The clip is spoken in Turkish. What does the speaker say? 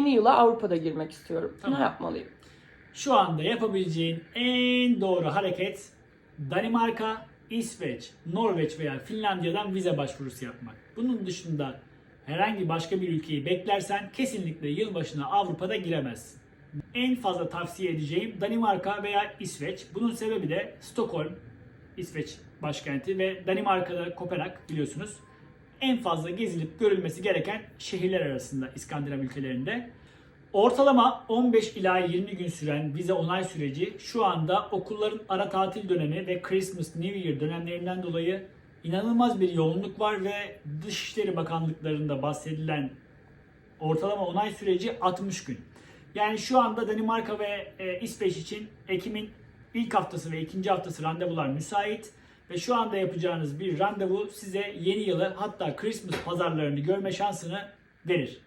Yeni yıla Avrupa'da girmek istiyorum. Tamam. Ne yapmalıyım? Şu anda yapabileceğin en doğru hareket Danimarka, İsveç, Norveç veya Finlandiya'dan vize başvurusu yapmak. Bunun dışında herhangi başka bir ülkeyi beklersen kesinlikle yılbaşına Avrupa'da giremezsin. En fazla tavsiye edeceğim Danimarka veya İsveç. Bunun sebebi de Stockholm, İsveç başkenti ve Danimarka'da Kopenhag biliyorsunuz. En fazla gezilip görülmesi gereken şehirler arasında İskandinav ülkelerinde. Ortalama 15 ila 20 gün süren vize onay süreci şu anda okulların ara tatil dönemi ve Christmas New Year dönemlerinden dolayı inanılmaz bir yoğunluk var ve Dışişleri Bakanlıklarında bahsedilen ortalama onay süreci 60 gün. Yani şu anda Danimarka ve e, İsveç için Ekim'in ilk haftası ve ikinci haftası randevular müsait. Ve şu anda yapacağınız bir randevu size yeni yılı hatta Christmas pazarlarını görme şansını verir.